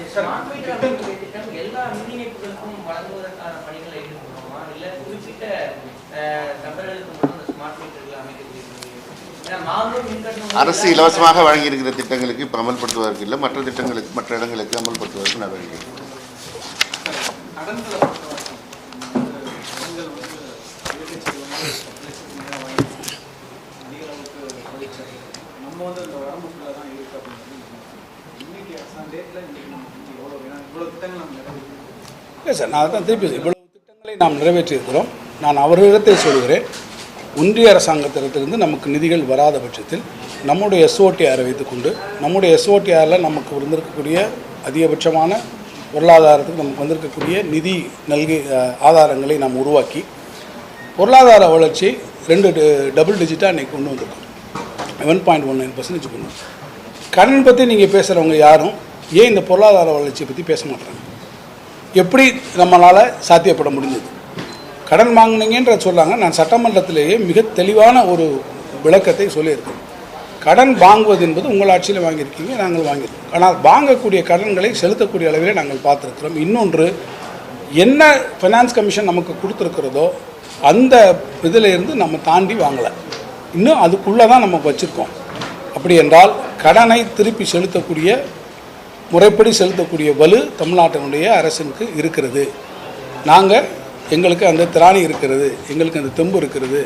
திட்டம் எல்லா வழங்குவதற்கான பணிகளை ஈடுபடுமா இல்ல குறிப்பிட்ட நபர்களுக்கு மட்டும் இந்த ஸ்மார்ட் மீட்டர்கள் அரசு இலவசமாக வழங்கியிருக்கிற திட்டங்களுக்கு இப்போ அமல்படுத்துவதற்கு இல்லை மற்ற திட்டங்களுக்கு மற்ற இடங்களுக்கு அமல்படுத்துவதற்கு நடவடிக்கை நம்ம வந்து இந்த வரம்புக்குள்ள தான் இல்லை சார் நான் தான் திருப்பி இவ்வளவு திட்டங்களை நாம் நிறைவேற்றியிருக்கிறோம். நான் அவர்களிடத்தை சொல்கிறேன் ஒன்றிய அரசாங்கத்திடத்திலிருந்து நமக்கு நிதிகள் வராத பட்சத்தில் நம்முடைய எஸ்ஓடிஆரை வைத்துக்கொண்டு நம்முடைய எஸ்ஓடிஆரில் நமக்கு இருந்திருக்கக்கூடிய அதிகபட்சமான பொருளாதாரத்துக்கு நமக்கு வந்திருக்கக்கூடிய நிதி நல்கி ஆதாரங்களை நாம் உருவாக்கி பொருளாதார வளர்ச்சி ரெண்டு டபுள் டிஜிட்டாக இன்றைக்கி கொண்டு வந்திருக்கோம். One point one nine percentage கொண்டு கடன் பற்றி நீங்கள் பேசுகிறவங்க யாரும் ஏன் இந்த பொருளாதார வளர்ச்சியை பற்றி பேச மாட்டாங்க? எப்படி நம்மளால் சாத்தியப்பட முடிஞ்சது? கடன் வாங்கினீங்கன்ற சொல்லாங்க. நான் சட்டமன்றத்திலேயே மிக தெளிவான ஒரு விளக்கத்தை சொல்லியிருக்கேன். கடன் வாங்குவது என்பது உங்கள் ஆட்சியில் வாங்கியிருக்கீங்க நாங்கள் வாங்கியிருக்கோம். ஆனால் வாங்கக்கூடிய கடன்களை செலுத்தக்கூடிய அளவிலே நாங்கள் பார்த்துருக்கிறோம். இன்னொன்று என்ன ஃபைனான்ஸ் கமிஷன் நமக்கு கொடுத்துருக்கிறதோ அந்த இதில் இருந்து நம்ம தாண்டி வாங்கலை. இன்னும் அதுக்குள்ளே தான் நம்ம வச்சுருக்கோம். அப்படி என்றால் கடனை திருப்பி செலுத்தக்கூடிய முறைப்படி செலுத்தக்கூடிய வலு தமிழ்நாட்டினுடைய அரசுக்கு இருக்கிறது. நாங்கள் எங்களுக்கு அந்த திராணி இருக்கிறது எங்களுக்கு அந்த தெம்பு இருக்கிறது.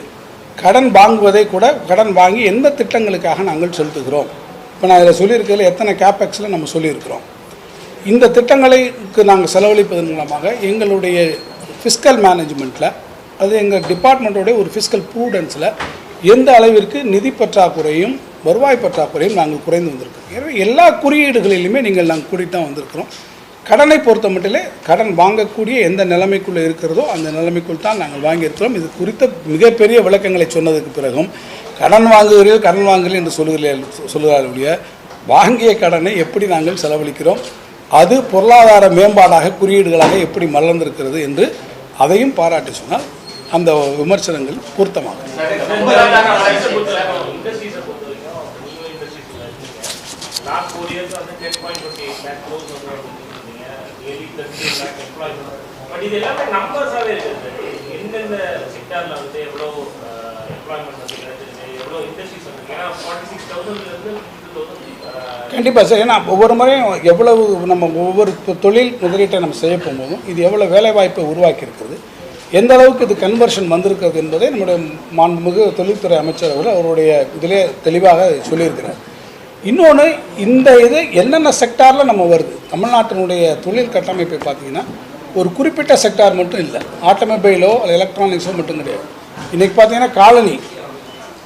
கடன் வாங்குவதை கூட கடன் வாங்கி எந்த திட்டங்களுக்காக நாங்கள் செலுத்துகிறோம்? இப்போ நான் இதில் சொல்லியிருக்கிறதுல எத்தனை கேபெக்ஸில் நம்ம சொல்லியிருக்கிறோம். இந்த திட்டங்களுக்கு நாங்கள் செலவழிப்பதன் மூலமாக எங்களுடைய ஃபிஸ்கல் மேனேஜ்மெண்ட்டில் அது எங்கள் டிபார்ட்மெண்ட்டோடைய ஒரு ஃபிஸ்கல் ப்ரூடன்ஸில் எந்த அளவிற்கு நிதி பற்றாக்குறையும் வருவாய் பற்றாக்குறையும் நாங்கள் குறைந்து வந்திருக்கோம். எனவே எல்லா குறியீடுகளிலுமே நீங்கள் நாங்கள் கூடி தான் வந்திருக்கிறோம். கடனை பொறுத்த மட்டிலே கடன் வாங்கக்கூடிய எந்த நிலைமைக்குள்ளே இருக்கிறதோ அந்த நிலைமைக்குள் தான் நாங்கள் வாங்கியிருக்கிறோம். இது குறித்த மிகப்பெரிய விளக்கங்களை சொன்னதுக்கு பிறகும் கடன் வாங்குகிறீர்கள் கடன் வாங்குகிறீர்கள் என்று சொல்லுகிறீர்கள் சொல்லுகிறார்களுடைய வாங்கிய கடனை எப்படி நாங்கள் செலவழிக்கிறோம்? அது பொருளாதார மேம்பாடாக குறியீடுகளாக எப்படி மலர்ந்திருக்கிறது என்று அதையும் பாராட்டி சொன்னால் அந்த விமர்சனங்கள் பொருத்தமாகும் பட் இது எல்லாமே நம்பர்ஸாகவே இருக்குது எந்தெந்த செக்டாரில் வந்து எவ்வளோ எம்ப்ளாய்மெண்ட் வந்து கிடைச்சிருக்கு எவ்வளோ இண்டஸ்ட்ரீஸ் வந்து ஏன்னா ஃபார்ட்டி சிக்ஸ் தௌசண்ட்லேருந்து கண்டிப்பாக சார். ஏன்னா ஒவ்வொரு முறையும் எவ்வளவு நம்ம ஒவ்வொரு தொழில் முதலீட்டை நம்ம செய்ய போகும்போதும் இது எவ்வளோ வேலைவாய்ப்பை உருவாக்கி இருக்கிறது எந்த அளவுக்கு இது கன்வர்ஷன் வந்திருக்கிறது என்பதை நம்முடைய மாண்புமிகு தொழில்துறை அமைச்சர் அவர்கள் அவருடைய இதிலே தெளிவாக சொல்லியிருக்கிறார். இன்னொன்று இந்த இது என்னென்ன செக்டாரில் நம்ம வருது? தமிழ்நாட்டினுடைய தொழில் கட்டமைப்பை பார்த்தீங்கன்னா ஒரு குறிப்பிட்ட செக்டார் மட்டும் இல்லை. ஆட்டோமொபைலோ எலக்ட்ரானிக்ஸோ மட்டும் கிடையாது. இன்றைக்கி பார்த்தீங்கன்னா காலனி.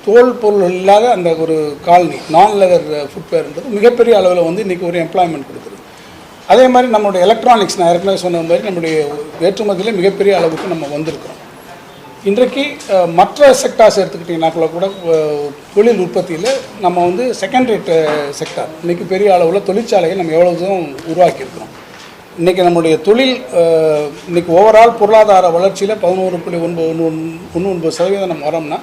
தோல் பொருள் இல்லாத அந்த ஒரு காலனி. நான் லெதர் ஃபுட்வேர்ன்றது மிகப்பெரிய அளவில் வந்து இன்றைக்கி ஒரு எம்ப்ளாய்மெண்ட் கொடுக்குது. அதே மாதிரி நம்மளுடைய எலக்ட்ரானிக்ஸ் நான் ஏற்கனவே சொன்ன மாதிரி நம்முடைய ஏற்றுமதியில் மிகப்பெரிய அளவுக்கு நம்ம வந்திருக்கிறோம். இன்றைக்கு மற்ற செக்டார்ஸ் எடுத்துக்கிட்டிங்கன்னா கூட தொழில் உற்பத்தியில் நம்ம வந்து செகண்ட் ரேட் செக்டார் இன்றைக்கி பெரிய அளவில் தொழிற்சாலையை நம்ம எவ்வளோ தூரம் உருவாக்கியிருக்கிறோம். இன்றைக்கி நம்முடைய தொழில் இன்றைக்கி ஓவரால் பொருளாதார வளர்ச்சியில் பதினோரு புள்ளி ஒன்பது ஒன்று ஒன்று ஒன்பது சதவீதம் நம்ம வரோம்னா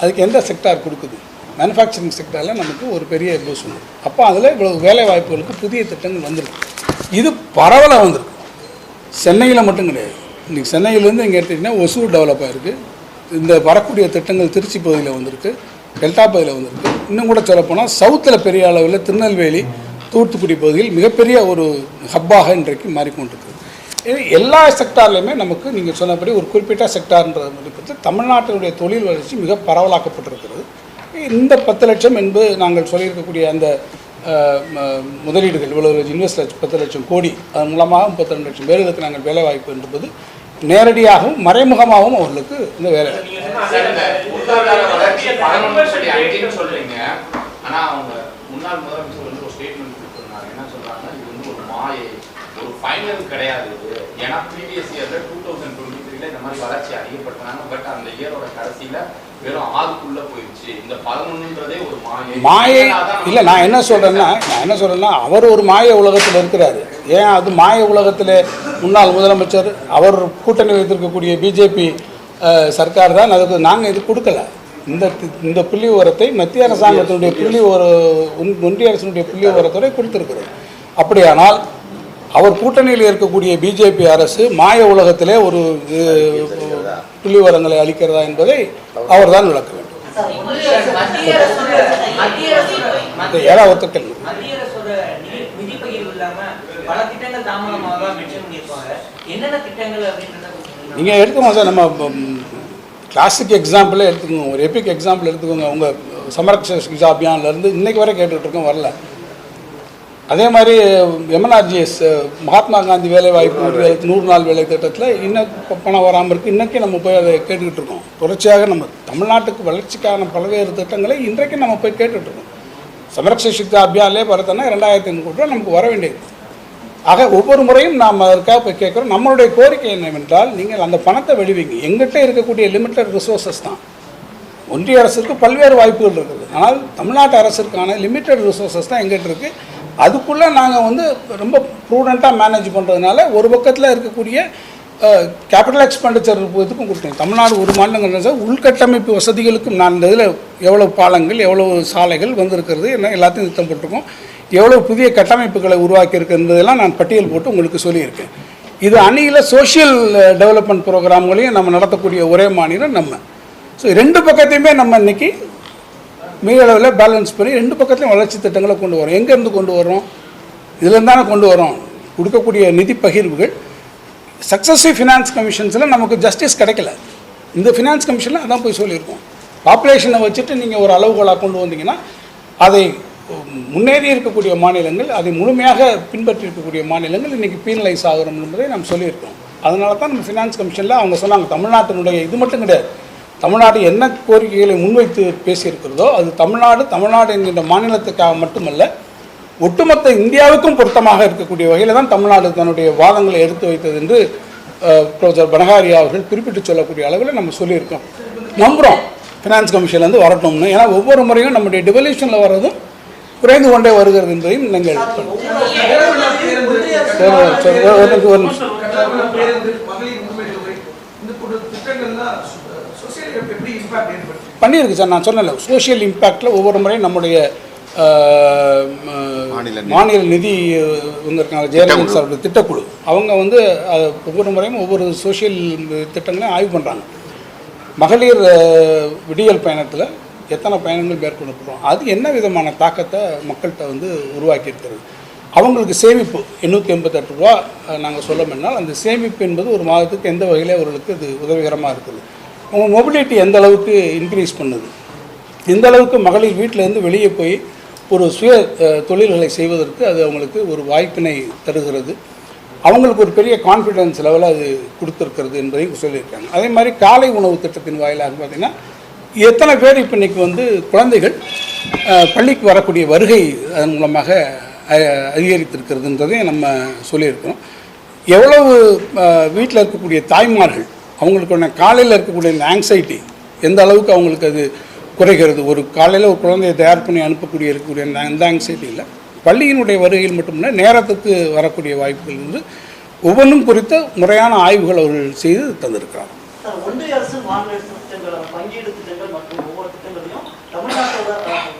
அதுக்கு எந்த செக்டார் கொடுக்குது? மேனுஃபேக்சரிங் செக்டாரில் நமக்கு ஒரு பெரிய பூஸ் உண்டு. அப்போ அதில் இவ்வளவு வேலை வாய்ப்புகளுக்கு புதிய திட்டங்கள் வந்திருக்கு. இது பரவலாக வந்திருக்கு. சென்னையில் மட்டும் கிடையாது. இன்றைக்கி சென்னையிலேருந்து இங்கே எடுத்துக்கிட்டிங்கன்னா ஒசூர் டெவலப் ஆகிருக்கு இந்த வரக்கூடிய திட்டங்கள் திருச்சி பகுதியில் வந்திருக்கு டெல்டா பகுதியில் வந்திருக்கு. இன்னும் கூட சொல்லப்போனால் சவுத்தில் பெரிய அளவில் திருநெல்வேலி தூத்துக்குடி பகுதியில் மிகப்பெரிய ஒரு ஹப்பாக இன்றைக்கு மாறிக்கொண்டிருக்கு. இது எல்லா செக்டார்லையுமே நமக்கு நீங்கள் சொன்னபடி ஒரு குறிப்பிட்ட செக்டார்ன்ற மதிப்பத்தில் தமிழ்நாட்டினுடைய தொழில் வளர்ச்சி மிக பரவலாக்கப்பட்டிருக்கிறது. இந்த பத்து லட்சம் என்பது நாங்கள் சொல்லியிருக்கக்கூடிய அந்த முதலீடுகள் இவ்வளவு இன்வெஸ்ட் பத்து லட்சம் கோடி அதன் மூலமாக முப்பத்தி ரெண்டு லட்சம் பேர்களுக்கு நாங்கள் வேலைவாய்ப்பு என்பது நேரடியாகவும் மறைமுகமாகவும் அவர்களுக்கு இந்த வேலை. மாயை இல்ல கிடையாது ஏன்னா ப்ரீவியஸ் இயர்ல டூ தௌசண்ட் டுவெண்ட்டி த்ரீல இந்த மாதிரி வளர்ச்சி அதிகப்படுத்தினாங்க பட் அந்த இயரோட கடைசியில வெறும் ஆறுக்குள்ள போயிடுச்சு இந்த பதினொன்றுன்றதே ஒரு மாயை மாயை இல்லை நான் என்ன சொல்றேன்னா நான் என்ன சொல்றேன்னா அவர் ஒரு மாய உலகத்தில் இருக்கிறாரு. ஏன் அது மாய உலகத்தில் முன்னாள் முதலமைச்சர் அவர் கூட்டணி வைத்திருக்கக்கூடிய பிஜேபி சர்க்கார் தான் அதுக்கு நாங்கள் இது கொடுக்கல. இந்த இந்த புள்ளி உரத்தை மத்திய அரசாங்கத்தினுடைய புள்ளி ஒரு ஒன்றிய அரசினுடைய புள்ளி உரத்தோட கொடுத்துருக்குறோம் அப்படியானால் அவர் கூட்டணியில் இருக்கக்கூடிய பிஜேபி அரசு மாய உலகத்திலே ஒரு அஹ், புள்ளிவரங்களை அளிக்கிறதா என்பதை அவர்தான் விளக்க வேண்டும். ஏழாவது மத்திய அரசோட நிதி நிதி பகிர்வு இல்லாம பல திட்டங்கள் தாமதமாக தான் மென்ஷன் பண்ணியிருப்பாங்க. என்னென்ன திட்டங்கள் அப்படின்றத நீங்கள் எடுத்துக்கோங்க சார் நம்ம கிளாசிக் எக்ஸாம்பிளே எடுத்துக்கோங்க. ஒரு எபிக் எக்ஸாம்பிள் எடுத்துக்கோங்க. உங்கள் சமரக்ஷ சிகிச்சா அபியான்லேருந்து இன்னைக்கு வரை கேட்டுட்டு இருக்கோம் வரல. அதே மாதிரி எம்என்ஆர்ஜிஎஸ் மகாத்மா காந்தி வேலை வாய்ப்பு உறுதியளித்து நூறு நாள் வேலை திட்டத்தில் இன்னும் பணம் வராமல் இருக்குது இன்றைக்கி நம்ம போய் அதை கேட்டுக்கிட்டு இருக்கோம். தொடர்ச்சியாக நம்ம தமிழ்நாட்டுக்கு வளர்ச்சிக்கான பல்வேறு திட்டங்களை இன்றைக்கு நம்ம போய் கேட்டுட்டு இருக்கோம். சமரக்ஷ சிக்ஷா அபியான்லே பார்த்தோன்னா ரெண்டாயிரத்தி ஐநூறு கோடி ரூபா நமக்கு வர வேண்டியது ஆக ஒவ்வொரு முறையும் நாம் அதற்காக போய் கேட்குறோம். நம்மளுடைய கோரிக்கை என்னவென்றால் நீங்கள் அந்த பணத்தை வெளிவிங்க எங்கிட்ட இருக்கக்கூடிய லிமிட்டட் ரிசோர்ஸஸ் தான். ஒன்றிய அரசுக்கு பல்வேறு வாய்ப்புகள் இருக்குது. ஆனால் தமிழ்நாட்டு அரசுக்கான லிமிட்டட் ரிசோர்ஸஸ் தான் எங்கிட்ட இருக்குது அதுக்குள்ளே நாங்கள் வந்து ரொம்ப ப்ரூடண்ட்டாக மேனேஜ் பண்ணுறதுனால ஒரு பக்கத்தில் இருக்கக்கூடிய கேபிட்டல் எக்ஸ்பெண்டிச்சர் இதுக்கும் கொடுத்தோம். தமிழ்நாடு ஒரு மாநிலங்கள் சார் உள்கட்டமைப்பு வசதிகளுக்கும் நான் இந்த இதில் எவ்வளோ பாலங்கள் எவ்வளோ சாலைகள் வந்திருக்கிறது என்ன எல்லாத்தையும் திட்டம் போட்டிருக்கோம். எவ்வளோ புதிய கட்டமைப்புகளை உருவாக்கியிருக்குன்றதெல்லாம் நான் பட்டியல் போட்டு உங்களுக்கு சொல்லியிருக்கேன். இது அணியில் சோஷியல் டெவலப்மெண்ட் ப்ரோக்ராம்களையும் நம்ம நடத்தக்கூடிய ஒரே மாநிலம் நம்ம. ஸோ ரெண்டு பக்கத்தையுமே நம்ம இன்னைக்கு மிக அளவில் பேலன்ஸ் பண்ணி ரெண்டு பக்கத்துலையும் வளர்ச்சி திட்டங்களை கொண்டு வரோம் எங்கேருந்து கொண்டு வரோம் இதுலேருந்து தானே கொண்டு வரோம் கொடுக்கக்கூடிய நிதி பகிர்வுகள். சக்ஸஸிவ் ஃபினான்ஸ் கமிஷன்ஸில் நமக்கு ஜஸ்டிஸ் கிடைக்கல. இந்த ஃபினான்ஸ் கமிஷனில் அதான் போய் சொல்லியிருக்கோம். பாப்புலேஷனை வச்சுட்டு நீங்கள் ஒரு அளவுகோலாக கொண்டு வந்தீங்கன்னா அதை முன்னேறி இருக்கக்கூடிய மாநிலங்கள் அதை முழுமையாக பின்பற்றி இருக்கக்கூடிய மாநிலங்கள் இன்றைக்கி பீனலைஸ் ஆகிறோம் என்பதை நாம் சொல்லியிருக்கோம். அதனால தான் நம்ம ஃபினான்ஸ் கமிஷனில் அவங்க சொன்னாங்க தமிழ்நாட்டினுடைய இது மட்டும் கிடையாது. தமிழ்நாடு என்ன கோரிக்கைகளை முன்வைத்து பேசியிருக்கிறதோ அது தமிழ்நாடு தமிழ்நாடு என்கின்ற மாநிலத்துக்காக மட்டுமல்ல ஒட்டுமொத்த இந்தியாவுக்கும் பொருத்தமாக இருக்கக்கூடிய வகையில் தான் தமிழ்நாடு தன்னுடைய வாதங்களை எடுத்து வைத்தது என்று அஹ், ப்ரொஃபசர் அவர்கள் குறிப்பிட்டு சொல்லக்கூடிய அளவில் நம்ம சொல்லியிருக்கோம். நம்புகிறோம் ஃபினான்ஸ் கமிஷன்லேருந்து வரட்டும்னு. ஏன்னா ஒவ்வொரு முறையும் நம்முடைய டிவல்யூஷனில் வர்றதும் குறைந்து கொண்டே வருகிறது என்பதையும் நீங்கள் பண்ணியிருக்கு சார் நான் சொன்னேன்ல சோஷியல் இம்பேக்டில் ஒவ்வொரு முறையும் நம்முடைய மாநில நிதி. இருக்காங்க ஜெயலலிதா சார் திட்டக்குழு. அவங்க வந்து ஒவ்வொரு முறையும் ஒவ்வொரு சோஷியல் திட்டங்களையும் ஆய்வு பண்ணுறாங்க மகளிர் விடியல் பயணத்தில் எத்தனை பயணங்கள் மேற்கொள்ளப்படுறோம் அது என்ன விதமான தாக்கத்தை மக்கள்கிட்ட வந்து உருவாக்கி இருக்கிறது அவங்களுக்கு சேமிப்பு எண்ணூற்றி எண்பத்தெட்டு ரூபா நாங்கள் சொல்லமென்னால் அந்த சேமிப்பு என்பது ஒரு மாதத்துக்கு எந்த வகையில் அவர்களுக்கு இது உதவிகரமாக இருக்குது. அவங்க மொபிலிட்டி எந்த அளவுக்கு இன்க்ரீஸ் பண்ணுது? எந்த அளவுக்கு மகளிர் வீட்டிலேருந்து வெளியே போய் ஒரு சுய தொழில்களை செய்வதற்கு அது அவங்களுக்கு ஒரு வாய்ப்பினை தருகிறது. அவங்களுக்கு ஒரு பெரிய கான்ஃபிடன்ஸ் லெவலில் அது கொடுத்துருக்கிறது என்பதையும் சொல்லியிருக்காங்க. அதே மாதிரி காலை உணவு திட்டத்தின் வாயிலாக பார்த்தீங்கன்னா எத்தனை பேர் இப்போ இன்றைக்கி வந்து குழந்தைகள் பள்ளிக்கு வரக்கூடிய வருகை அதன் மூலமாக அதிகரித்திருக்கிறதுன்றதையும் நம்ம சொல்லியிருக்கிறோம். எவ்வளவு வீட்டில் இருக்கக்கூடிய தாய்மார்கள் அவங்களுக்கான காலையில் இருக்கக்கூடிய இந்த ஆங்ஸைட்டி எந்த அளவுக்கு அவங்களுக்கு அது குறைகிறது? ஒரு காலையில் ஒரு குழந்தையை தயார் பண்ணி அனுப்பக்கூடிய இருக்கக்கூடிய அந்த அந்த ஆங்ஸைட்டி இல்லை. பள்ளியினுடைய வருகையில் மட்டுமில்லை நேரத்துக்கு வரக்கூடிய வாய்ப்புகள் வந்து ஒவ்வொன்றும் குறித்த முறையான ஆய்வுகள் அவர்கள் செய்து தந்திருக்கிறார் சார் ஒன்றிய அரசு மாநில அரசு திட்டங்கள் பங்கீடு திட்டங்கள் மற்றும் ஒவ்வொரு திட்டங்களையும் தமிழ்நாட்டோட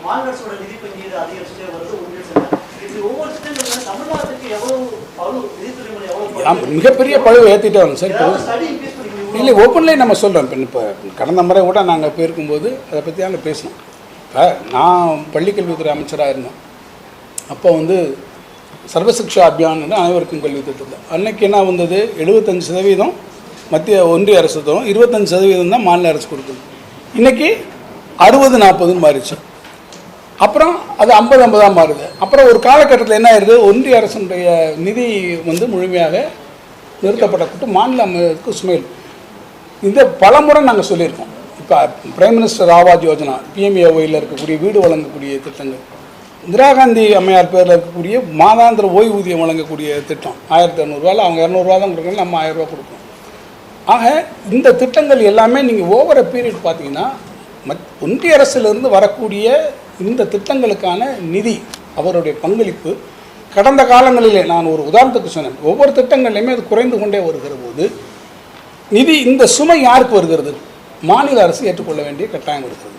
மாநில அரசோட நிதி பங்கீடு அதிகரிச்சுட்டே வருது ஒன்றிய அரசு இப்படி ஒவ்வொரு திட்டங்களும் தமிழ்நாட்டுக்கு எவ்வளவு பழு நிதித்துறை மூலம் எவ்வளவு ஆமா, மிகப்பெரிய பழுவை ஏற்றிட்டு வரோம் சார் இப்போ இல்லை ஓப்பன்லேயே நம்ம சொல்கிறோம் இப்போ கடந்த முறை கூட நாங்கள் போயிருக்கும்போது அதை பற்றி அங்கே பேசினோம். இப்போ நான் பள்ளிக்கல்வித்துறை அமைச்சராக இருந்தேன். அப்போ வந்து சர்வசிக்ஷா அபியான் அனைவருக்கும் கல்வி திட்டத்தில் அன்னைக்கு என்ன வந்தது? எழுபத்தஞ்சு சதவீதம் மத்திய ஒன்றிய அரசு தரும். இருபத்தஞ்சு சதவீதம் தான் மாநில அரசு கொடுக்குது. இன்றைக்கி அறுபது நாற்பதுன்னு மாறிச்சு. அப்புறம் அது ஐம்பது ஐம்பதாக மாறுது. அப்புறம் ஒரு காலகட்டத்தில் என்ன ஆயிருது? ஒன்றிய அரசுடைய நிதி வந்து முழுமையாக நிறுத்தப்படக்கூட்டு மாநில அமைப்புக்கு சுமையில். இந்த பல முறை நாங்கள் சொல்லியிருக்கோம். இப்போ பிரைம் மினிஸ்டர் ஆவாஸ் யோஜனா பிஎம்ஏஒயில் இருக்கக்கூடிய வீடு வழங்கக்கூடிய திட்டங்கள். இந்திரா காந்தி அம்மையார் பேரில் இருக்கக்கூடிய மாதாந்திர ஓய்வூதியம் வழங்கக்கூடிய திட்டம். ஆயிரத்தி இரநூறுவாயில் அவங்க இரநூறுவா தான் கொடுக்கணும் நம்ம ஆயிரம் ரூபா கொடுக்கணும் ஆக இந்த திட்டங்கள் எல்லாமே நீங்கள் ஓவர பீரியட் பார்த்தீங்கன்னா மத் ஒன்றிய அரசிலிருந்து வரக்கூடிய இந்த திட்டங்களுக்கான நிதி அவருடைய பங்களிப்பு கடந்த காலங்களிலே நான் ஒரு உதாரணத்துக்கு சொன்னேன். ஒவ்வொரு திட்டங்கள்லையுமே அது குறைந்து கொண்டே வருகிற போது நிதி இந்த சுமை யாருக்கு வருகிறது? மாநில அரசு ஏற்றுக்கொள்ள வேண்டிய கட்டாயம் இருக்கிறது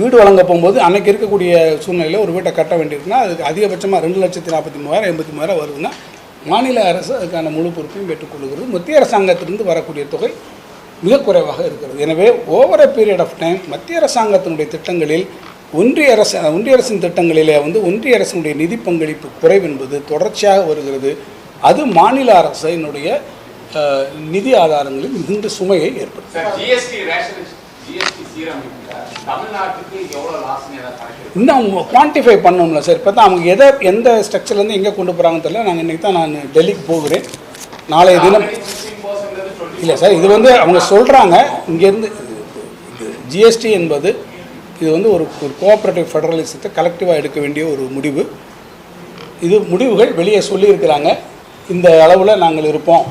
வீடு வழங்க போகும்போது அன்னைக்கு இருக்கக்கூடிய சூழ்நிலையில் ஒரு வீட்டை கட்ட வேண்டியிருக்குன்னா அதுக்கு அதிகபட்சமாக ரெண்டு லட்சத்தி நாற்பத்தி மூவாயிரம் எண்பத்தி மூவாயிரம் வருதுன்னா மாநில அரசு அதுக்கான முழு பொறுப்பையும் பெற்றுக்கொள்கிறது. மத்திய அரசாங்கத்திலிருந்து வரக்கூடிய தொகை மிக குறைவாக இருக்கிறது. எனவே over a period of time மத்திய அரசாங்கத்தினுடைய திட்டங்களில் ஒன்றிய அரசு ஒன்றிய அரசின் திட்டங்களிலே வந்து ஒன்றிய அரசினுடைய நிதி பங்களிப்பு குறைவு என்பது தொடர்ச்சியாக வருகிறது. அது மாநில அரசினுடைய நிதி ஆதாரங்களில் மிகுந்த சுமையை ஏற்படுத்தும். இன்னும் குவான்டிஃபை பண்ணோம்ல சார் இப்போ தான் அவங்க எதை எந்த ஸ்ட்ரக்சர்லேருந்து எங்கே கொண்டு போகிறாங்கன்னு தெரியல. நாங்கள் இன்றைக்கி தான் நான் டெல்லிக்கு போகிறேன். நாளைய தினம் இல்லை சார் இது வந்து அவங்க சொல்கிறாங்க இங்கேருந்து ஜிஎஸ்டி என்பது இது வந்து ஒரு ஒரு கோஆப்ரேட்டிவ் ஃபெடரலிசத்தை கலெக்டிவாக எடுக்க வேண்டிய ஒரு முடிவு. இது முடிவுகள் வெளியே சொல்லியிருக்கிறாங்க. இந்த அளவில் நாங்கள் இருப்போம்.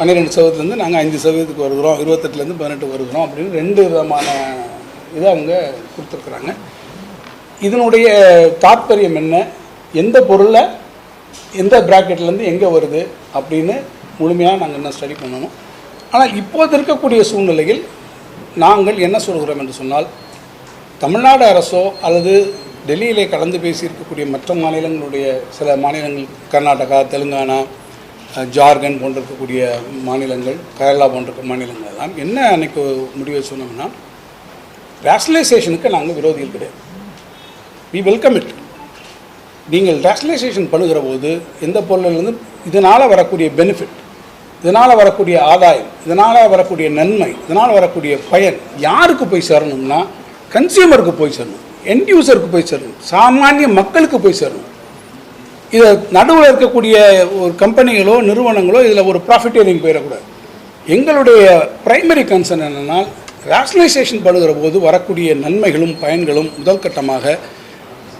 பன்னிரெண்டு சதவீதத்துலேருந்து நாங்கள் அஞ்சு சதவீதத்துக்கு வருகிறோம் இருபத்தெட்டுலேருந்து பதினெட்டு வருகிறோம் அப்படின்னு ரெண்டு விதமான இதை அவங்க கொடுத்துருக்குறாங்க. இதனுடைய தாற்பயம் என்ன? எந்த பொருளை எந்த ப்ராக்கெட்லேருந்து எங்கே வருது அப்படின்னு முழுமையாக நாங்கள் இன்னும் ஸ்டடி பண்ணணும். ஆனால் இப்போது இருக்கக்கூடிய சூழ்நிலையில் நாங்கள் என்ன சொல்கிறோம் என்று சொன்னால் தமிழ்நாடு அரசோ அல்லது டெல்லியிலே கலந்து பேசியிருக்கக்கூடிய மற்ற மாநிலங்களுடைய சில மாநிலங்கள் கர்நாடகா தெலுங்கானா ஜார்க்கண்ட் போன்ற இருக்கக்கூடிய மாநிலங்கள் கேரளா போன்ற மாநிலங்கள் எல்லாம் என்ன அன்னைக்கு முடிவை சொன்னோம்னா ரேஷனலைசேஷனுக்கு நாங்கள் விரோதிகள் கிடையாது. வி வெல்கம் இட் நீங்கள் ரேஷனலைசேஷன் பண்ணுகிற போது எந்த பொருளிலிருந்து இதனால் வரக்கூடிய பெனிஃபிட் இதனால் வரக்கூடிய ஆதாயம் இதனால் வரக்கூடிய நன்மை இதனால் வரக்கூடிய பயன் யாருக்கு போய் சேரணும்னா கன்சியூமருக்கு போய் சேரணும் எண்ட் யூசருக்கு போய் சேரணும் சாமானிய மக்களுக்கு போய் சேரணும். இதை நடுவில் இருக்கக்கூடிய ஒரு கம்பெனிகளோ நிறுவனங்களோ இதில் ஒரு ப்ராஃபிட்டியரிங் போயிடக்கூடாது. எங்களுடைய ப்ரைமரி கன்சர்ன் என்னென்னா ரேஷனலைசேஷன் படுகிற போது வரக்கூடிய நன்மைகளும் பயன்களும் முதல் கட்டமாக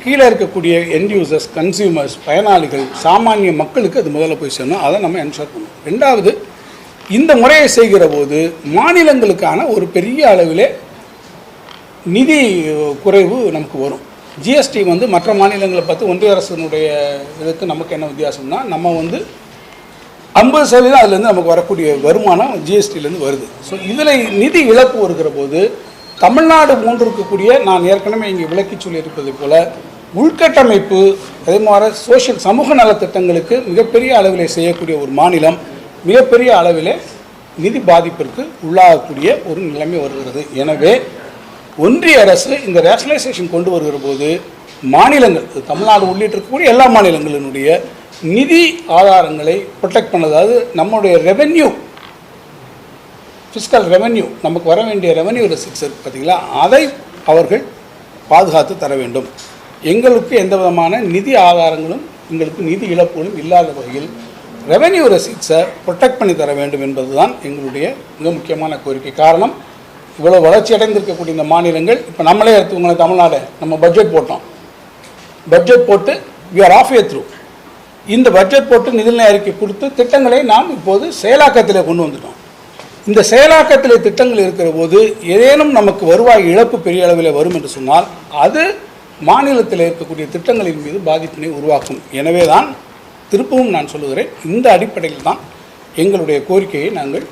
கீழே இருக்கக்கூடிய எண்ட் கன்சியூமர்ஸ் பயனாளிகள் சாமானிய மக்களுக்கு அது முதல்ல போய் சேரணும். அதை நம்ம என்ஷோர் பண்ணணும். ரெண்டாவது இந்த முறையை செய்கிற போது மாநிலங்களுக்கான ஒரு பெரிய அளவிலே நிதி குறைவு நமக்கு வரும். ஜிஎஸ்டி வந்து மற்ற மாநிலங்களை பார்த்து ஒன்றிய அரசினுடைய இதுக்கு நமக்கு என்ன வித்தியாசம்னா நம்ம வந்து ஐம்பது சதவீதம் அதுலேருந்து நமக்கு வரக்கூடிய வருமானம் ஜிஎஸ்டிலேருந்து வருது. ஸோ இதில் நிதி இழப்பு வருகிற போது தமிழ்நாடு போன்று இருக்கக்கூடிய நான் ஏற்கனவே இங்கே விளக்கி சொல்லியிருப்பது போல் உள்கட்டமைப்பு அதே மாதிரி சோஷியல் சமூக நலத்திட்டங்களுக்கு மிகப்பெரிய அளவில் செய்யக்கூடிய ஒரு மாநிலம் மிகப்பெரிய அளவில் நிதி பாதிப்பிற்கு உள்ளாகக்கூடிய ஒரு நிலைமை வருகிறது. எனவே ஒன்றிய அரசு இந்த ரேஷனலைசேஷன் கொண்டு வருகிற போது மாநிலங்கள் தமிழ்நாடு உள்ளிட்டிருக்கக்கூடிய எல்லா மாநிலங்களினுடைய நிதி ஆதாரங்களை ப்ரொடெக்ட் பண்ணதாவது அதாவது நம்முடைய ரெவென்யூ ஃபிஸ்கல் ரெவென்யூ நமக்கு வர வேண்டிய ரெவென்யூ ரெசிப்ட்ஸ் இருக்குது பார்த்தீங்களா அதை அவர்கள் பாதுகாத்து தர வேண்டும். எங்களுக்கு எந்த விதமான நிதி ஆதாரங்களும் எங்களுக்கு நிதி இழப்புகளும் இல்லாத வகையில் ரெவென்யூ ரெசிப்ட்ஸை ப்ரொடெக்ட் பண்ணி தர வேண்டும் என்பது தான் எங்களுடைய மிக முக்கியமான கோரிக்கை. காரணம் இவ்வளோ வளர்ச்சி அடைந்திருக்கக்கூடிய இந்த மாநிலங்கள் இப்போ நம்மளே எடுத்துக்கோங்க தமிழ்நாடு நம்ம பட்ஜெட் போட்டோம். பட்ஜெட் போட்டு we are of a through இந்த பட்ஜெட் போட்டு நிதிநிலை அறிக்கை கொடுத்து திட்டங்களை நாம் இப்போது செயலாக்கத்தில் கொண்டு வந்துட்டோம். இந்த செயலாக்கத்தில் திட்டங்கள் இருக்கிற போது ஏதேனும் நமக்கு வருவாய் இழப்பு பெரிய அளவில் வரும் என்று சொன்னால் அது மாநிலத்தில் இருக்கக்கூடிய திட்டங்களின் மீது பாதிப்பினை உருவாக்கும். எனவே தான் திருப்பவும் நான் சொல்லுகிறேன் இந்த அடிப்படையில் தான் எங்களுடைய கோரிக்கையை நாங்கள்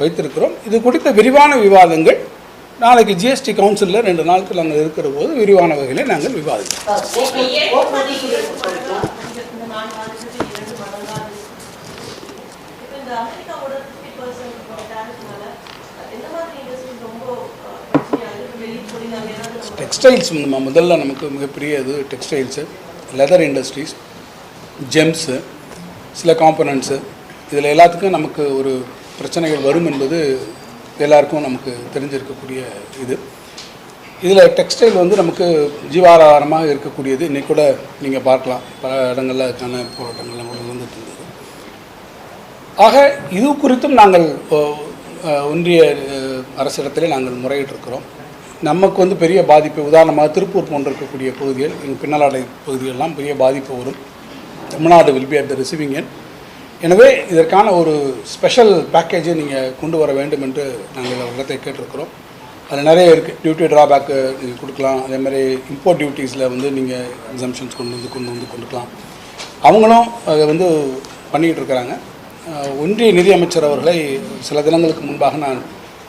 வைத்திருக்கிறோம். இது குறித்த விரிவான விவாதங்கள் நாளைக்கு ஜிஎஸ்டி கவுன்சிலில் ரெண்டு நாட்கள் நாங்கள் இருக்கிற போது விரிவான வகையில் நாங்கள் விவாதிக்கிறோம் டெக்ஸ்டைல்ஸ் நம்ம முதல்ல நமக்கு மிகப்பெரிய இது டெக்ஸ்டைல்ஸு லெதர் இண்டஸ்ட்ரீஸ் ஜெம்ஸு சில காம்பனண்ட்ஸு இதில் எல்லாத்துக்கும் நமக்கு ஒரு பிரச்சனைகள் வரும் என்பது எல்லாருக்கும் நமக்கு தெரிஞ்சிருக்கக்கூடிய இது. இதில் டெக்ஸ்டைல் வந்து நமக்கு ஜீவாதாரமாக இருக்கக்கூடியது. இன்னைக்கு கூட நீங்கள் பார்க்கலாம். பல இடங்களில் அதுக்கான போராட்டங்கள்லாம் கூட வந்துட்டு இருந்தது. ஆக இது குறித்தும் நாங்கள் ஒன்றிய அரசிடத்திலே நாங்கள் முறையிட்டிருக்கிறோம். நமக்கு வந்து பெரிய பாதிப்பு உதாரணமாக திருப்பூர் போன்ற இருக்கக்கூடிய பகுதிகள் எங்கள் பின்னலாடை பகுதிகள்லாம் பெரிய பாதிப்பு வரும். Tamil Nadu will be at the receiving end எனவே இதற்கான ஒரு ஸ்பெஷல் பேக்கேஜை நீங்கள் கொண்டு வர வேண்டும் என்று நாங்கள் இடத்தை கேட்டிருக்கிறோம். அதில் நிறைய இருக்குது டியூட்டி ட்ராபேக்கு நீங்கள் கொடுக்கலாம். அதே மாதிரி இம்போர்ட் டியூட்டிஸில் வந்து நீங்கள் எக்ஸம்ஷன்ஸ் கொண்டு வந்து கொண்டு வந்து கொடுக்கலாம். அவங்களும் அதை வந்து பண்ணிக்கிட்டு இருக்கிறாங்க. ஒன்றிய நிதியமைச்சர் அவர்களை சில தினங்களுக்கு முன்பாக நான்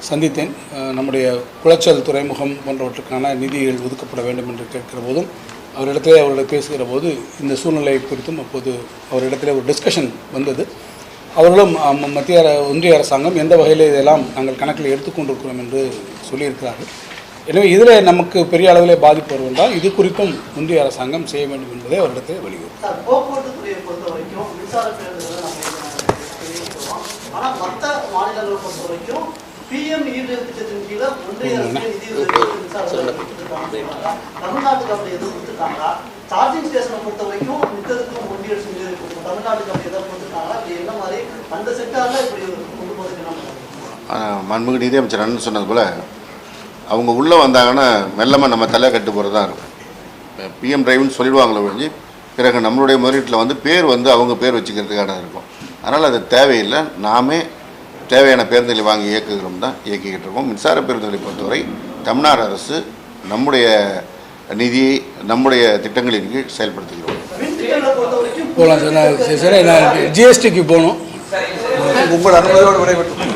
சந்தித்தேன். நம்முடைய குளச்சல் துறைமுகம் போன்றவற்றுக்கான நிதிகள் ஒதுக்கப்பட வேண்டும் என்று கேட்கிற போதும் அவரிடத்திலே அவரோட பேசுகிற போது இந்த சூழ்நிலை குறித்தும் அப்போது அவரிடத்துல ஒரு டிஸ்கஷன் வந்தது. அவர்களும் மத்திய அர- ஒன்றிய அரசாங்கம் எந்த வகையில் இதெல்லாம் நாங்கள் கணக்கில் எடுத்துக்கொண்டிருக்கிறோம் என்று சொல்லியிருக்கிறார்கள். எனவே இதில் நமக்கு பெரிய அளவிலே பாதிப்பு வரும் என்றால் இது குறித்தும் ஒன்றிய அரசாங்கம் செய்ய வேண்டும் என்பதை அவரிடத்தை வலியுறுத்தி. பிஎம் ஈடு திட்டத்தின் கீழே ஒன்றிய அரசு நிதி உதவி மின்சார பேருந்து கொடுத்துருக்காங்க தமிழ்நாட்டுக்கு அப்படி எதுவும் கொடுத்துருக்காங்களா சார்ஜிங் ஸ்டேஷனை பொறுத்த வரைக்கும் மித்ததுக்கும் ஒன்றிய அரசு நிதி தமிழ்நாட்டுக்கு அப்படி எதாவது கொடுத்துருக்காங்களா இது என்ன மாதிரி? அந்த செக்டார்ல இப்படி கொண்டு ஆஹ் மாண்புமிகு நிதியமைச்சர் அண்ணன் சொன்னது போல் அவங்க உள்ளே வந்தாங்கன்னா மெல்லமாக நம்ம தலை கட்டு போகிறது தான் இருக்கும் பிஎம் டிரைவ்னு சொல்லிடுவாங்களே ஒழிஞ்சு பிறகு நம்மளுடைய முதலீட்டில் வந்து பேர் வந்து அவங்க பேர் வச்சுக்கிறதுக்கான இருக்கும். அதனால் அது தேவையில்லை. நாமே தேவையான பேருந்துகளை வாங்கி இயக்குகிறோம் தான் இயக்கிக்கிட்டு இருக்கோம். மின்சார பேருந்துகளை பொறுத்தவரை தமிழ்நாடு அரசு நம்முடைய நிதியை நம்முடைய திட்டங்களின் கீழ் செயல்படுத்துகிறோம். போகலாம் சார். நான் சரி, சரி. நான் ஜிஎஸ்டிக்கு போகணும். உங்கள் அனுமதியோடு விடைபெற்று